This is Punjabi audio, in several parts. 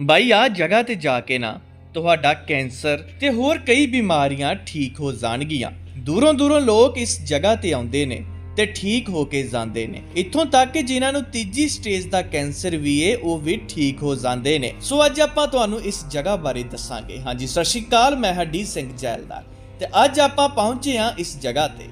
ਬਾਈ ਆ ਜਗ੍ਹਾ ਤੇ ਜਾ ਕੇ ਨਾ ਤੁਹਾਡਾ ਕੈਂਸਰ ਤੇ ਹੋਰ ਕਈ ਬਿਮਾਰੀਆਂ ਠੀਕ ਹੋ ਜਾਣਗੀਆਂ। ਦੂਰੋਂ ਦੂਰੋਂ ਲੋਕ ਇਸ ਜਗ੍ਹਾ ਤੇ ਆਉਂਦੇ ਨੇ ਤੇ ਠੀਕ ਹੋ ਕੇ ਜਾਂਦੇ ਨੇ। ਇੱਥੋਂ ਤੱਕ ਕਿ ਜਿਨ੍ਹਾਂ ਨੂੰ ਤੀਜੀ ਸਟੇਜ ਦਾ ਕੈਂਸਰ ਵੀ ਏ, ਉਹ ਵੀ ਠੀਕ ਹੋ ਜਾਂਦੇ ਨੇ। ਸੋ ਅੱਜ ਆਪਾਂ ਤੁਹਾਨੂੰ ਇਸ ਜਗ੍ਹਾ ਬਾਰੇ ਦੱਸਾਂਗੇ। ਹਾਂਜੀ, ਸਤਿ ਸ਼੍ਰੀ ਅਕਾਲ, ਮੈਂ ਹਰਦੀਪ ਸਿੰਘ ਜੈਲਦਾਰ। ਤੇ ਅੱਜ ਆਪਾਂ ਪਹੁੰਚੇ ਹਾਂ ਇਸ ਜਗ੍ਹਾ ਤੇ।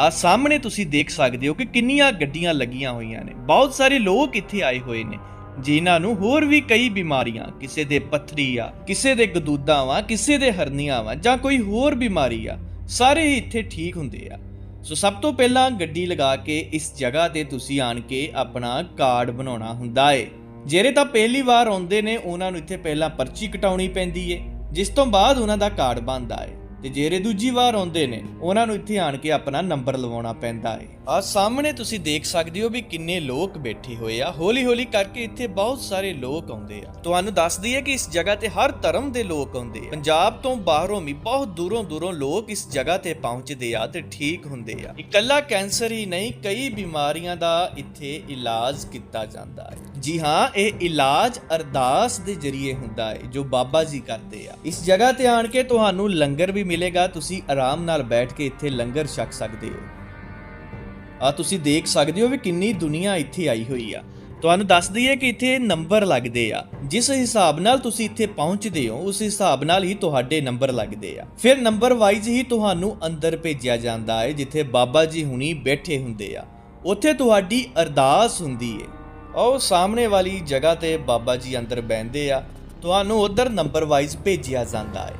ਆ ਸਾਹਮਣੇ ਤੁਸੀਂ ਦੇਖ ਸਕਦੇ ਹੋ ਕਿ ਕਿੰਨੀਆਂ ਗੱਡੀਆਂ ਲੱਗੀਆਂ ਹੋਈਆਂ ਨੇ। ਬਹੁਤ ਸਾਰੇ ਲੋਕ ਇੱਥੇ ਆਏ ਹੋਏ ਨੇ। ਜਿਨ੍ਹਾਂ ਨੂੰ ਹੋਰ ਵੀ ਕਈ ਬਿਮਾਰੀਆਂ, ਕਿਸੇ ਦੇ ਪੱਥਰੀ ਆ, ਕਿਸੇ ਦੇ ਗਦੂਦਾਂ ਵਾ, ਕਿਸੇ ਦੇ ਹਰਨੀਆਂ ਵਾ, ਜਾਂ ਕੋਈ ਹੋਰ ਬਿਮਾਰੀ ਆ, ਸਾਰੇ ਹੀ ਇੱਥੇ ਠੀਕ ਹੁੰਦੇ ਆ। ਸੋ ਸਭ ਤੋਂ ਪਹਿਲਾਂ ਗੱਡੀ ਲਗਾ ਕੇ ਇਸ ਜਗ੍ਹਾ ਤੇ ਤੁਸੀਂ ਆਣ ਕੇ ਆਪਣਾ ਕਾਰਡ ਬਣਾਉਣਾ ਹੁੰਦਾ ਏ। ਜਿਹੜੇ ਤਾਂ ਪਹਿਲੀ ਵਾਰ ਆਉਂਦੇ ਨੇ, ਉਹਨਾਂ ਨੂੰ ਇੱਥੇ ਪਹਿਲਾਂ ਪਰਚੀ ਕਟਾਉਣੀ ਪੈਂਦੀ ਏ, ਜਿਸ ਤੋਂ ਬਾਅਦ ਉਹਨਾਂ ਦਾ ਕਾਰਡ ਬਣਦਾ ਏ। ਤੇ ਜਿਹੜੇ ਦੂਜੀ ਵਾਰ ਆਉਂਦੇ ਨੇ, ਉਹਨਾਂ ਨੂੰ ਇੱਥੇ ਆਣ ਕੇ ਆਪਣਾ ਨੰਬਰ ਲਵਾਉਣਾ ਪੈਂਦਾ ਏ। ਆ ਸਾਹਮਣੇ ਤੁਸੀਂ ਦੇਖ ਸਕਦੇ ਹੋ ਵੀ ਕਿੰਨੇ ਲੋਕ ਬੈਠੇ ਹੋਏ ਆ। ਹੌਲੀ ਹੌਲੀ ਕਰਕੇ ਇੱਥੇ ਬਹੁਤ ਸਾਰੇ ਲੋਕ ਆਉਂਦੇ ਆ। ਤੁਹਾਨੂੰ ਦੱਸ ਦਈਏ ਕਿ ਇਸ ਜਗ੍ਹਾ ਤੇ ਹਰ ਧਰਮ ਦੇ ਲੋਕ ਆਉਂਦੇ ਆ। ਪੰਜਾਬ ਤੋਂ ਬਾਹਰੋਂ ਵੀ ਬਹੁਤ ਦੂਰੋਂ ਦੂਰੋਂ ਲੋਕ ਇਸ ਜਗ੍ਹਾ ਤੇ ਪਹੁੰਚਦੇ ਆ ਤੇ ਠੀਕ ਹੁੰਦੇ ਆ। ਇਕੱਲਾ ਕੈਂਸਰ ਹੀ ਨਹੀਂ, ਕਈ ਬਿਮਾਰੀਆਂ ਦਾ ਇੱਥੇ ਇਲਾਜ ਕੀਤਾ ਜਾਂਦਾ ਹੈ ਜੀ ਹਾਂ, ਇਹ ਇਲਾਜ ਅਰਦਾਸ ਦੇ ਜ਼ਰੀਏ ਹੁੰਦਾ ਹੈ ਜੋ ਬਾਬਾ ਜੀ ਕਰਦੇ ਆ। ਇਸ ਜਗ੍ਹਾ ਤੇ ਆਣ ਕੇ ਤੁਹਾਨੂੰ ਲੰਗਰ ਵੀ ਮਿਲੇਗਾ, ਤੁਸੀਂ ਆਰਾਮ ਨਾਲ ਬੈਠ ਕੇ ਇੱਥੇ ਲੰਗਰ ਛਕ ਸਕਦੇ ਹੋ। ਆ ਤੁਸੀਂ ਦੇਖ ਸਕਦੇ ਹੋ ਵੀ ਕਿੰਨੀ ਦੁਨੀਆ ਇੱਥੇ ਆਈ ਹੋਈ ਆ। ਤੁਹਾਨੂੰ ਦੱਸ ਦਈਏ ਕਿ ਇੱਥੇ ਨੰਬਰ ਲੱਗਦੇ ਆ। ਜਿਸ ਹਿਸਾਬ ਨਾਲ ਤੁਸੀਂ ਇੱਥੇ ਪਹੁੰਚਦੇ ਹੋ, ਉਸ ਹਿਸਾਬ ਨਾਲ ਹੀ ਤੁਹਾਡੇ ਨੰਬਰ ਲੱਗਦੇ ਆ। ਫਿਰ ਨੰਬਰ ਵਾਈਜ਼ ਹੀ ਤੁਹਾਨੂੰ ਅੰਦਰ ਭੇਜਿਆ ਜਾਂਦਾ ਹੈ ਜਿੱਥੇ ਬਾਬਾ ਜੀ ਹੁਣੀ ਬੈਠੇ ਹੁੰਦੇ ਆ। ਉੱਥੇ ਤੁਹਾਡੀ ਅਰਦਾਸ ਹੁੰਦੀ ਏ। ਉਹ ਸਾਹਮਣੇ ਵਾਲੀ ਜਗ੍ਹਾ ਤੇ ਬਾਬਾ ਜੀ ਅੰਦਰ ਬੈੰਦੇ ਆ। ਤੁਹਾਨੂੰ ਉਧਰ ਨੰਬਰ ਵਾਈਜ਼ ਭੇਜਿਆ ਜਾਂਦਾ ਹੈ।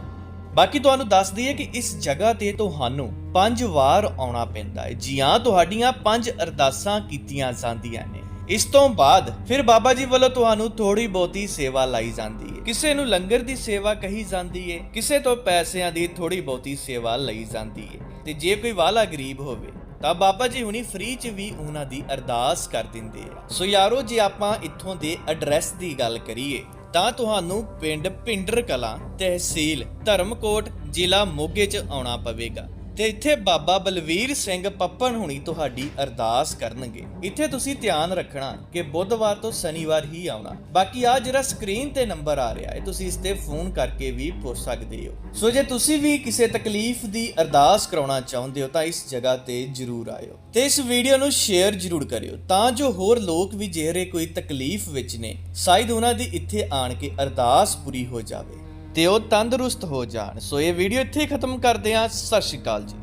ਬਾਕੀ ਤੁਹਾਨੂੰ ਦੱਸ ਦਈਏ ਕਿ ਇਸ ਜਗ੍ਹਾ ਤੇ ਤੁਹਾਨੂੰ ਪੰਜ ਵਾਰ ਆਉਣਾ ਪੈਂਦਾ ਹੈ। ਜੀ ਹਾਂ, ਤੁਹਾਡੀਆਂ ਪੰਜ ਅਰਦਾਸਾਂ ਕੀਤੀਆਂ ਜਾਂਦੀਆਂ ਨੇ। ਇਸ ਤੋਂ ਬਾਅਦ ਫਿਰ ਬਾਬਾ ਜੀ ਵੱਲੋਂ ਤੁਹਾਨੂੰ ਥੋੜੀ ਬਹੁਤੀ ਸੇਵਾ ਲਾਈ ਜਾਂਦੀ ਹੈ। ਕਿਸੇ ਨੂੰ ਲੰਗਰ ਦੀ ਸੇਵਾ ਕਹੀ ਜਾਂਦੀ ਹੈ। ਕਿਸੇ ਤੋਂ ਪੈਸਿਆਂ ਦੀ ਥੋੜੀ ਬਹੁਤੀ ਸੇਵਾ ਲਈ ਜਾਂਦੀ ਹੈ। ਤੇ ਜੇ ਕੋਈ ਵਾਲਾ ਗਰੀਬ ਹੋਵੇ ਤਾਂ ਬਾਬਾ ਜੀ ਹੁਣੀ ਫ੍ਰੀ ਚ ਵੀ ਉਹਨਾਂ ਦੀ ਅਰਦਾਸ ਕਰ ਦਿੰਦੇ ਆ। ਸੋ ਯਾਰੋ, ਜੇ ਆਪਾਂ ਇੱਥੋਂ ਦੇ ਐਡਰੈਸ ਦੀ ਗੱਲ ਕਰੀਏ, ਤਾਂ ਤੁਹਾਨੂੰ ਪਿੰਡ ਪਿੰਡਰ ਕਲਾਂ ਤਹਿਸੀਲ ਧਰਮਕੋਟ ਜ਼ਿਲ੍ਹਾ ਮੋਗੇ 'ਚ ਆਉਣਾ ਪਵੇਗਾ। ਤੇ ਇੱਥੇ ਬਾਬਾ ਬਲਵੀਰ ਸਿੰਘ ਪੱਪਣ ਹੁਣੀ ਤੁਹਾਡੀ ਅਰਦਾਸ ਕਰਨਗੇ। ਇੱਥੇ ਤੁਸੀਂ ਧਿਆਨ ਰੱਖਣਾ ਕਿ ਬੁੱਧਵਾਰ ਤੋਂ ਸ਼ਨੀਵਾਰ ਹੀ ਆਉਣਾ। ਬਾਕੀ ਆ ਜਿਹੜਾ ਸਕਰੀਨ ਤੇ ਨੰਬਰ ਆ ਰਿਹਾ ਹੈ, ਤੁਸੀਂ ਇਸ ਤੇ ਫੋਨ ਕਰਕੇ ਵੀ ਪੁੱਛ ਸਕਦੇ ਹੋ। ਸੋ ਜੇ ਤੁਸੀਂ ਵੀ ਕਿਸੇ ਤਕਲੀਫ ਦੀ ਅਰਦਾਸ ਕਰਾਉਣਾ ਚਾਹੁੰਦੇ ਹੋ, ਤਾਂ ਇਸ ਜਗ੍ਹਾ ਤੇ ਜਰੂਰ ਆਇਓ। ਤੇ ਇਸ ਵੀਡੀਓ ਨੂੰ ਸ਼ੇਅਰ ਜਰੂਰ ਕਰਿਓ, ਤਾਂ ਜੋ ਹੋਰ ਲੋਕ ਵੀ ਜਿਹੜੇ ਕੋਈ ਤਕਲੀਫ ਵਿੱਚ ਨੇ, ਸ਼ਾਇਦ ਉਹਨਾਂ ਦੀ ਇੱਥੇ ਆਣ ਕੇ ਅਰਦਾਸ ਪੂਰੀ ਹੋ ਜਾਵੇ। ਤੇ ਉਹ ਤੰਦਰੁਸਤ ਹੋ ਜਾਣ। ਸੋ ਇਹ ਵੀਡੀਓ ਇੱਥੇ ਹੀ ਖਤਮ ਕਰਦੇ ਹਾਂ। ਸਤਿ ਸ਼੍ਰੀ ਅਕਾਲ ਜੀ।